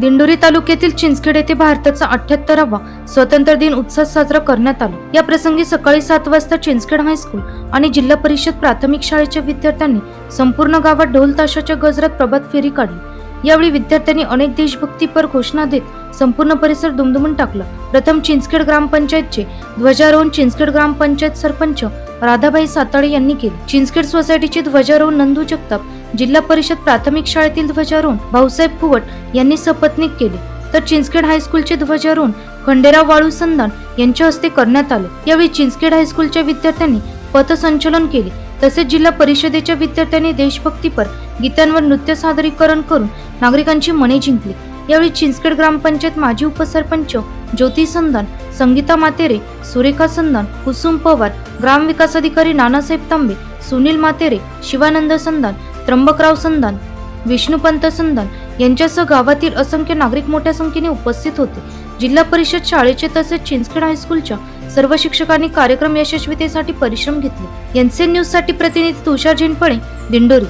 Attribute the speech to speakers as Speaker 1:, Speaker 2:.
Speaker 1: दिंडोरी तालुक्यातील चिंचखेड येथे भारताचा अठ्याहत्तरावा स्वतंत्र दिन उत्साह साजरा करण्यात आला. या प्रसंगी सकाळी सात वाजता चिंचखेड हायस्कूल आणि जिल्हा परिषद प्राथमिक शाळेच्या विद्यार्थ्यांनी संपूर्ण गावात ढोल ताशाच्या गजरात प्रभात फेरी काढली. यावेळी विद्यार्थ्यांनी अनेक देशभक्तीपर घोषणा देत संपूर्ण परिसर दुमदुमून टाकला. प्रथम चिंचखेड ग्रामपंचायतचे ध्वजारोहण चिंचखेड ग्रामपंचायत सरपंच राधाबाई साताळे यांनी केले. चिंचखेड सोसायटीचे ध्वजारोहण नंदू जगताप जिल्हा परिषद प्राथमिक शाळेतील ध्वजारोहण भाऊसाहेब फुवट यांनी सपत्नीक केले. तर चिंचखेड हायस्कूलचे ध्वजारोहण खंडेराव वाळू संदान यांच्या हस्ते करण्यात आले. यावेळी चिंचखेड हायस्कूलच्या विद्यार्थ्यांनी पथसंचलन केले. तसेच जिल्हा परिषदेच्या विद्यार्थ्यांनी देशभक्तीपर गीतांवर नृत्य सादरीकरण करून नागरिकांची मने जिंकली. यावेळी चिंचखेड ग्रामपंचायत माजी उपसरपंच ज्योती संदान संगीता मातेरे सुरेखा संदान कुसुम पवार ग्रामविकास अधिकारी नानासाहेब तांबे सुनील मातेरे शिवानंद संदान त्र्यंबकराव संदान विष्णुपंत संदान यांच्यासह गावातील असंख्य नागरिक मोठ्या संख्येने उपस्थित होते. जिल्हा परिषद शाळेचे तसेच चिंचखेड हायस्कूलच्या सर्व शिक्षकांनी कार्यक्रम यशस्वीतेसाठी परिश्रम घेतले. एनसीएन न्यूजसाठी प्रतिनिधी तुषार झिंडपणे दिंडोरी.